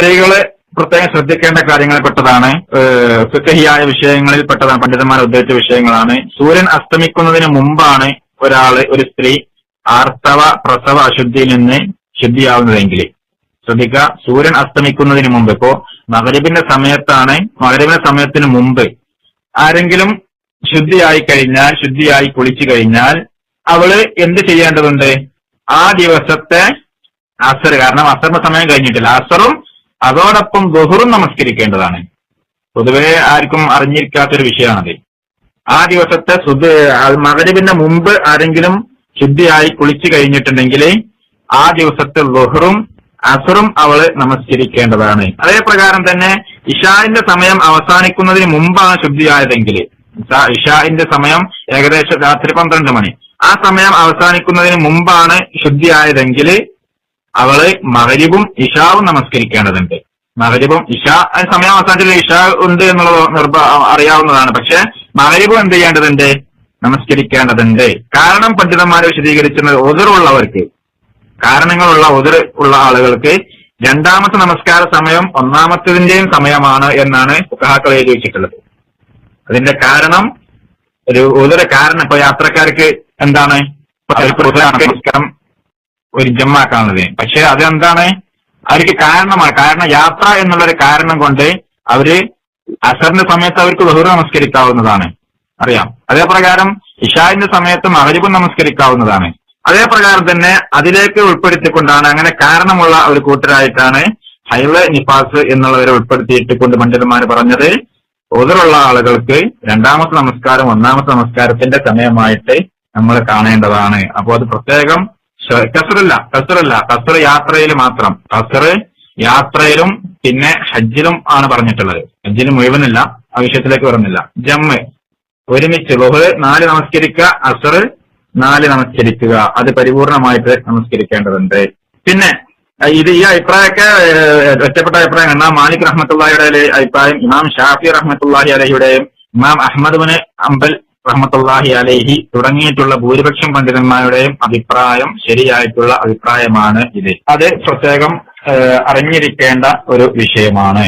സ്ത്രീകൾ പ്രത്യേകം ശ്രദ്ധിക്കേണ്ട കാര്യങ്ങളിൽ പെട്ടതാണ്. ഫിഖഹിയായ വിഷയങ്ങളിൽ പെട്ടതാണ് പണ്ഡിതന്മാർ ഉദ്ദേശിച്ച വിഷയങ്ങളാണ്. സൂര്യൻ അസ്തമിക്കുന്നതിന് മുമ്പാണ് ഒരാൾ ഒരു സ്ത്രീ ആർത്തവ പ്രസവ അശുദ്ധിയിൽ നിന്ന് ശുദ്ധിയാവുന്നതെങ്കിൽ. ശ്രദ്ധിക്കുക സൂര്യൻ അസ്തമിക്കുന്നതിന് മുമ്പ്. ഇപ്പോ മകരബിന്റെ സമയത്താണ് മകരബിന്റെ സമയത്തിന് മുമ്പ് ആരെങ്കിലും ശുദ്ധിയായി കഴിഞ്ഞാൽ ശുദ്ധിയായി കുളിച്ചു കഴിഞ്ഞാൽ അവൾ എന്ത് ചെയ്യേണ്ടതുണ്ട്? ആ ദിവസത്തെ അസർ കാരണം അസറിന്റെ സമയം കഴിഞ്ഞിട്ടില്ല. അസറും അതോടൊപ്പം ബഹുറും നമസ്കരിക്കേണ്ടതാണ്. പൊതുവെ ആർക്കും അറിഞ്ഞിരിക്കാത്തൊരു വിഷയമാണത്. ആ ദിവസത്തെ സുദ് മകരവിന്റെ മുമ്പ് ആരെങ്കിലും ശുദ്ധിയായി കുളിച്ചു കഴിഞ്ഞിട്ടുണ്ടെങ്കിൽ ആ ദിവസത്തെ ബഹുറും അസറും അവൾ നമസ്കരിക്കേണ്ടതാണ്. അതേ പ്രകാരം തന്നെ ഇഷാന്റെ സമയം അവസാനിക്കുന്നതിന് മുമ്പാണ് ശുദ്ധിയായതെങ്കിൽ ഇഷാ- ഇഷാന്റെ സമയം ഏകദേശം രാത്രി പന്ത്രണ്ട് മണി. ആ സമയം അവസാനിക്കുന്നതിന് മുമ്പാണ് ശുദ്ധിയായതെങ്കിൽ അവൾ മകരിബും ഇഷാവും നമസ്കരിക്കേണ്ടതുണ്ട്. മകരിബും ഇഷ സമയം അവസാനത്തിൽ ഇഷ ഉണ്ട് എന്നുള്ളത് നിർബ അറിയാവുന്നതാണ്. പക്ഷെ മകരിബും എന്ത് ചെയ്യേണ്ടതുണ്ട്? നമസ്കരിക്കേണ്ടതുണ്ട്. കാരണം പണ്ഡിതന്മാരെ വിശദീകരിക്കുന്നത് ഒതിറുള്ളവർക്ക് കാരണങ്ങളുള്ള ഒതിർ ഉള്ള ആളുകൾക്ക് രണ്ടാമത്തെ നമസ്കാര സമയം ഒന്നാമത്തതിന്റെയും സമയമാണ് എന്നാണ് ഫുഖഹാക്കൾ എഴുതി വെച്ചിട്ടുള്ളത്. അതിന്റെ കാരണം ഒരു ഉതിര കാരണം ഇപ്പൊ യാത്രക്കാർക്ക് എന്താണ്? നമസ്കാരം ഒരു ജമ്മാക്കാനുള്ളത് പക്ഷെ അതെന്താണ്? അവർക്ക് കാരണമാണ്. കാരണം യാത്ര എന്നുള്ള ഒരു കാരണം കൊണ്ട് അവർ അസറിന്റെ സമയത്ത് അവർക്ക് ബഹുറ നമസ്കരിക്കാവുന്നതാണ്. അറിയാം. അതേ പ്രകാരം സമയത്ത് മകരിബും നമസ്കരിക്കാവുന്നതാണ്. അതേ പ്രകാരം തന്നെ അതിലേക്ക് ഉൾപ്പെടുത്തിക്കൊണ്ടാണ് അങ്ങനെ കാരണമുള്ള ഒരു കൂട്ടരായിട്ടാണ് ഹൈവേ നിഫാസ് എന്നുള്ളവരെ ഉൾപ്പെടുത്തിയിട്ട് കൊണ്ട് പണ്ഡിതന്മാർ പറഞ്ഞത്. ഉതിറുള്ള ആളുകൾക്ക് രണ്ടാമത്തെ നമസ്കാരം ഒന്നാമത്തെ നമസ്കാരത്തിന്റെ സമയമായിട്ട് നമ്മൾ കാണേണ്ടതാണ്. അപ്പോൾ അത് പ്രത്യേകം കസറില്ല കസറല്ല. കസർ യാത്രയിൽ മാത്രം. കസർ യാത്രയിലും പിന്നെ ഹജ്ജിലും ആണ് പറഞ്ഞിട്ടുള്ളത്. ഹജ്ജിന് മുഴുവനല്ല ആ വിഷയത്തിലേക്ക് വരുന്നില്ല. ജമ്മ്. ഒരുമിച്ച് ബഹു നാല് നമസ്കരിക്കുക അസർ നാല് നമസ്കരിക്കുക. അത് പരിപൂർണമായിട്ട് നമസ്കരിക്കേണ്ടതുണ്ട്. പിന്നെ ഇത് ഈ അഭിപ്രായമൊക്കെ ഒറ്റപ്പെട്ട അഭിപ്രായം എന്നാ മാലിക് റഹ്മത്തുള്ളാഹിയുടെ അഭിപ്രായം ഇമാം ഷാഫി റഹ്മത്തുള്ളാഹി അലഹിയുടെയും ഇമാം അഹമ്മദ് ബിൻ അംബൽ റഹ്മത്തുള്ളാഹി അലൈഹി തുടങ്ങിയിട്ടുള്ള ഭൂരിപക്ഷം പണ്ഡിതന്മാരുടെയും അഭിപ്രായം ശരിയായിട്ടുള്ള അഭിപ്രായമാണ് ഇത്. അത് പ്രത്യേകം അറിഞ്ഞിരിക്കേണ്ട ഒരു വിഷയമാണ്.